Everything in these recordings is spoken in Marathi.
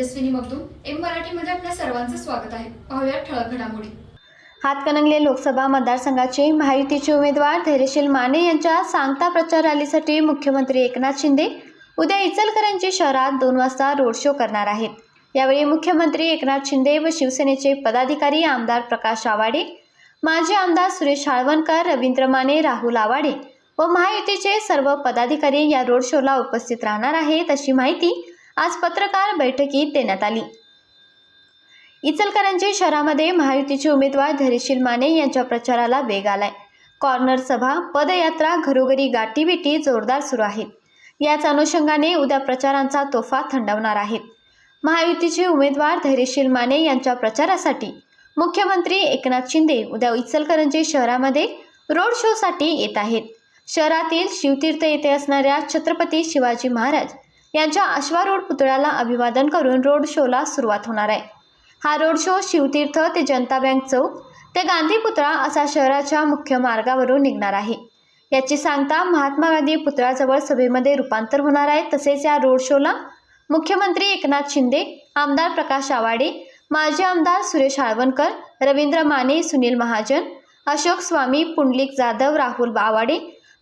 Tejaswini Magdum M मराठीमध्ये आपल्या सर्वांचं स्वागत आहे. पाहूया ठळक घडामोडी. हातकणंगले लोकसभा मतदारसंघाचे महायुतीचे उमेदवार धैर्यशील माने यांच्या सांगता प्रचार रॅलीसाठी मुख्यमंत्री एकनाथ शिंदे उद्या इचलकरंजी शहरात दोन वाजता रोड शो करणार आहेत. यावेळी मुख्यमंत्री एकनाथ शिंदे व शिवसेनेचे पदाधिकारी आमदार प्रकाश आवाडे माजी आमदार सुरेश हाळवणकर रवींद्र माने राहुल आवाडे व महायुतीचे सर्व पदाधिकारी या रोड शोला उपस्थित राहणार आहेत अशी माहिती आज पत्रकार बैठकीत देण्यात आली. इचलकरंजी शहरामध्ये महायुतीचे उमेदवार धैर्यशील माने यांच्या प्रचाराला वेग आलाय. कॉर्नर सभा पदयात्रा घरोघरी गाठीबिटी जोरदार सुरू आहेत. याच अनुषंगाने उद्या प्रचारांचा तोफा थंडवणार आहेत. महायुतीचे उमेदवार धैर्यशील माने यांच्या प्रचारासाठी मुख्यमंत्री एकनाथ शिंदे उद्या इचलकरंजी शहरामध्ये रोड शोसाठी येत आहेत. शहरातील शिवतीर्थ येथे असणाऱ्या छत्रपती शिवाजी महाराज यांच्या अश्वारूढ पुतळ्याला अभिवादन करून रोड शोला सुरुवात होणार आहे. हा रोड शो शिवतीर्थ ते जनता बँक चौक ते गांधी पुतळा असा शहराच्या मुख्य मार्गावरून निघणार आहे. याची सांगता महात्मा गांधी पुतळ्याजवळ सभेमध्ये रूपांतर होणार आहे. तसेच या रोड शोला मुख्यमंत्री एकनाथ शिंदे आमदार प्रकाश आवाडे माजी आमदार सुरेश हाळवणकर रवींद्र माने सुनील महाजन अशोक स्वामी पुंडलिक जाधव राहुल आवाडे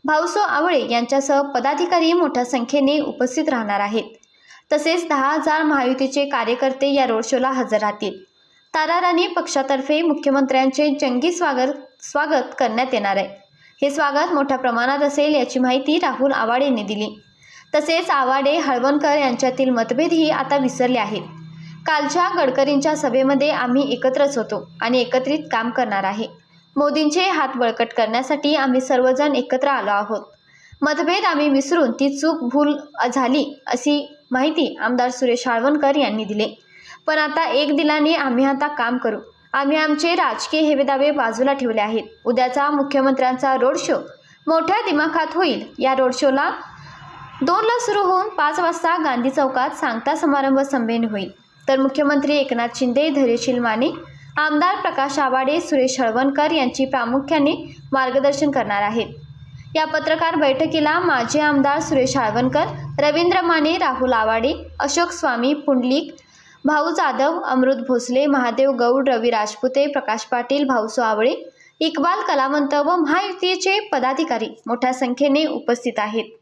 भाऊसो आवळे यांच्यासह पदाधिकारी मोठ्या संख्येने उपस्थित राहणार आहेत. तसेच दहा हजार महायुतीचे कार्यकर्ते या रोड शोला हजर राहतील. ताराराणी पक्षातर्फे मुख्यमंत्र्यांचे जंगी स्वागत स्वागत करण्यात येणार आहे. हे स्वागत मोठ्या प्रमाणात असेल याची माहिती राहुल आवाडे यांनी दिली. तसेच आवाडे हळवणकर यांच्यातील मतभेदही आता विसरले आहेत. कालच्या गडकरींच्या सभेमध्ये आम्ही एकत्रच होतो आणि एकत्रित काम करणार आहे. मोदींचे हात बळकट करण्यासाठी आम्ही सर्वजण एकत्र आलो आहोत. मतभेद आम्ही विसरून ती चूक भूल झाली अशी माहिती आमदार सुरेश आळवणकर यांनी दिले. पण आता एक दिलाने आम्ही आता काम करू. आम्ही आमचे राजकीय हेवेदावे बाजूला ठेवले आहेत. उद्याचा मुख्यमंत्र्यांचा रोड शो मोठ्या दिमाखात होईल. या रोड शोला दोनला सुरू होऊन पाच वाजता गांधी चौकात सांगता समारंभ संमेलन होईल. तर मुख्यमंत्री एकनाथ शिंदे धैर्यशील माने आमदार प्रकाश आवाडे सुरेश हळवणकर यांची प्रामुख्याने मार्गदर्शन करणार आहेत. या पत्रकार बैठकीला माजी आमदार सुरेश हळवणकर रवींद्र माने राहुल आवाडे अशोक स्वामी पुंडलिक भाऊ जाधव अमृत भोसले महादेव गौड रवी राजपुते प्रकाश पाटील भाऊसो आवळे इक्बाल कलावंत व महायुतीचे पदाधिकारी मोठ्या संख्येने उपस्थित आहेत.